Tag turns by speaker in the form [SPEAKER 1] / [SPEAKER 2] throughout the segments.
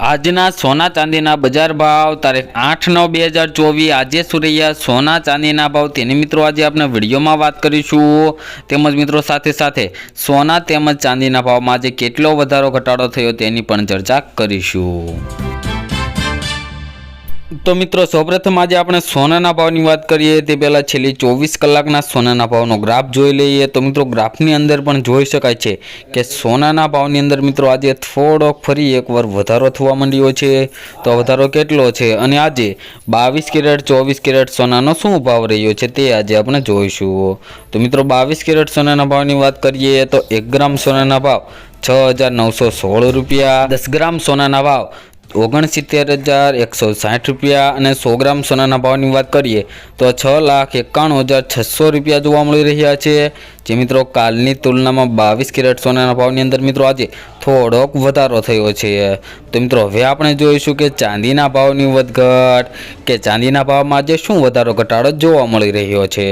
[SPEAKER 1] આજના સોના ચાંદીના બજાર ભાવ તારીખ આઠ નવ બે હજાર ચોવીસ. આજે સુરૈયા સોના ચાંદીના ભાવ તેની મિત્રો આજે આપણે વિડીયોમાં વાત કરીશું. તેમજ મિત્રો સાથે સાથે સોના તેમજ ચાંદીના ભાવમાં આજે કેટલો વધારો ઘટાડો થયો તેની પણ ચર્ચા કરીશું. તો મિત્રો, સૌપ્રથમ આજે આપણે સોનાના ભાવની વાત કરીએ. તે પહેલાં છેલ્લી ચોવીસ કલાકના સોનાના ભાવનો ગ્રાફ જોઈ લઈએ. તો મિત્રો, ગ્રાફની અંદર પણ જોઈ શકાય છે કે સોનાના ભાવની અંદર મિત્રો, આજે થોડોક ફરી એકવાર વધારો થવા માંડ્યો છે. તો વધારો કેટલો છે? અને આજે બાવીસ કેરેટ, ચોવીસ કેરેટ સોનાનો શું ભાવ રહ્યો છે તે આજે આપણે જોઈશું. તો મિત્રો, બાવીસ કેરેટ સોનાના ભાવની વાત કરીએ તો એક ગ્રામ સોનાના ભાવ છ હજાર નવસો સોળ રૂપિયા. દસ ગ્રામ સોનાના ભાવ ઓગણસિત્તેર હજાર એકસો સાઠ રૂપિયા અને સો ગ્રામ સોનાના ભાવની વાત કરીએ તો છ લાખ એકાણું હજાર છસો રૂપિયા જોવા મળી રહ્યા છે. જે મિત્રો કાલની તુલનામાં બાવીસ કેરેટ સોનાના ભાવની અંદર મિત્રો આજે થોડોક વધારો થયો છે. તો મિત્રો હવે આપણે જોઈશું કે ચાંદીના ભાવની વધઘટ કે ચાંદીના ભાવમાં આજે શું વધારો ઘટાડો જોવા મળી રહ્યો છે.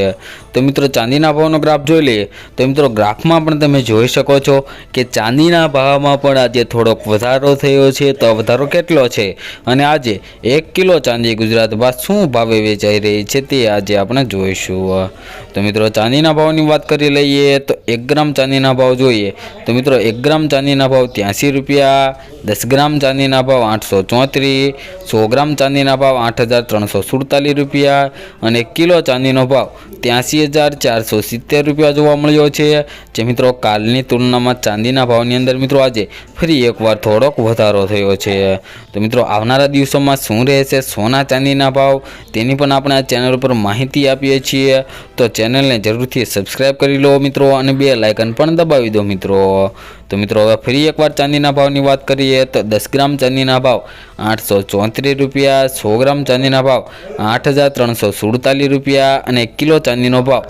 [SPEAKER 1] તો મિત્રો ચાંદીના ભાવનો ગ્રાફ જોઈ લઈએ. તો મિત્રો ગ્રાફમાં પણ તમે જોઈ શકો છો કે ચાંદીના ભાવમાં પણ આજે થોડોક વધારો થયો છે. તો વધારો કેટલો છે? અને આજે એક કિલો ચાંદી ગુજરાતમાં શું ભાવે વેચાઈ રહી છે તે આજે આપણે જોઈશું. તો મિત્રો ચાંદીના ભાવની વાત કરી લઈએ. તો એક ગ્રામ ચાંદીના ભાવ જોઈએ. તો મિત્રો, એક ગ્રામ ચાંદીના ભાવ ત્યાંસી રૂપિયા, દસ ગ્રામ ચાંદીના ભાવ આઠસો ચોત્રીસ, સો ગ્રામ ચાંદીના ભાવ આઠ હજાર ત્રણસો સુડતાલીસ રૂપિયા અને કિલો ચાંદીનો ભાવ ત્યાંસી હજાર ચારસો સિત્તેર રૂપિયા જોવા મળ્યો છે. જે મિત્રો, કાલની તુલનામાં ચાંદીના ભાવની અંદર મિત્રો આજે ફરી એકવાર થોડોક વધારો થયો છે. તો મિત્રો, આવનારા દિવસોમાં શું રહેશે, સોના ચાંદીના ભાવ તેની પણ આપણે આ ચેનલ ઉપર માહિતી આપીએ છીએ. તો ચેનલને જરૂરથી સબસ્ક્રાઈબ કરી લો મિત્રો અને બે લાઇકન પણ દબાવી દો મિત્રો. તો મિત્રો, હવે ફરી એકવાર ચાંદીના ભાવની વાત કરીએ તો દસ ગ્રામ ચાંદીના ભાવ આઠસો ચોત્રીસ રૂપિયા, સો ગ્રામ ચાંદીના ભાવ આઠ હજાર ત્રણસો સુડતાલીસ રૂપિયા અને કિલો ચાંદીનો ભાવ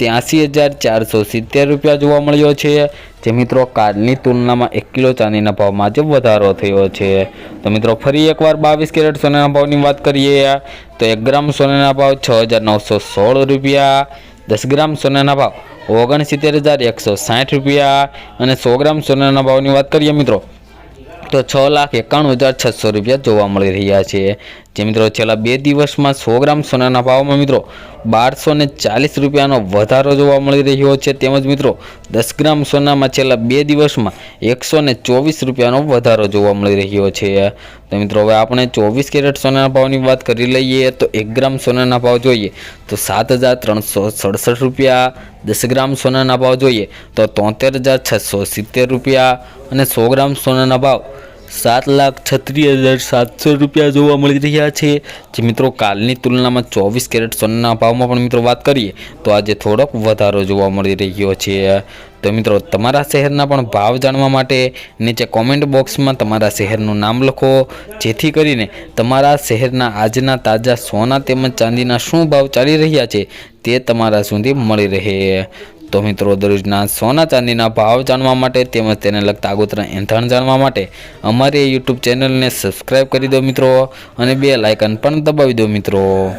[SPEAKER 1] ત્યાંસી હજાર ચારસો સિત્તેર રૂપિયા જોવા મળ્યો છે. જે મિત્રો કાલની તુલનામાં એક કિલો ચાંદીના ભાવમાં આજે વધારો થયો છે. તો મિત્રો ફરી એકવાર બાવીસ કેરેટ સોનાના ભાવની વાત કરીએ. તો એક ગ્રામ સોનાના ભાવ છ હજાર નવસો સોળ રૂપિયા, દસ ગ્રામ સોનાના ભાવ ઓગણસિત્તેર હજાર એકસો સાઠ રૂપિયા અને સો ગ્રામ સોનાના ભાવની વાત કરીએ મિત્રો, તો છ લાખ એકાણું હજાર છસો રૂપિયા જોવા મળી રહ્યા છે. જે મિત્રો છેલ્લા બે દિવસમાં સો ગ્રામ સોનાના ભાવમાં મિત્રો બારસો ને ચાલીસ રૂપિયાનો વધારો જોવા મળી રહ્યો છે. તેમજ મિત્રો દસ ગ્રામ સોનામાં છેલ્લા બે દિવસમાં એકસો ને ચોવીસ રૂપિયાનો વધારો જોવા મળી રહ્યો છે. તો મિત્રો હવે આપણે ચોવીસ કેરેટ સોનાના ભાવની વાત કરી લઈએ તો એક ગ્રામ સોનાના ભાવ જોઈએ તો સાત હજાર ત્રણસો સડસઠ રૂપિયા, દસ ગ્રામ સોનાના ભાવ જોઈએ તો તોતેર હજાર છસો સિત્તેર રૂપિયા અને સો ગ્રામ સોનાના ભાવ સાત લાખ છત્રીસ હજાર સાતસો રૂપિયા જોવા મળી રહ્યા છે. જે મિત્રો કાલની તુલનામાં ચોવીસ કેરેટ સોનાના ભાવમાં પણ મિત્રો વાત કરીએ, તો આજે થોડોક વધારો જોવા મળી રહ્યો છે. તો મિત્રો તમારા શહેરના પણ ભાવ જાણવા માટે નીચે કોમેન્ટ બોક્સમાં તમારા શહેરનું નામ લખો. જેથી કરીને તમારા શહેરના આજના તાજા સોના તેમજ ચાંદીના શું ભાવ ચાલી રહ્યા છે તે તમારા સુધી મળી રહે. તો મિત્રો, દરરોજના સોના ચાંદીના ભાવ જાણવા માટે તેમજ તેને લગતા આગોતરા એંધાણ જાણવા માટે અમારી યુટ્યુબ ચેનલને સબસ્ક્રાઈબ કરી દો મિત્રો અને બે લાઇકન પણ દબાવી દો મિત્રો.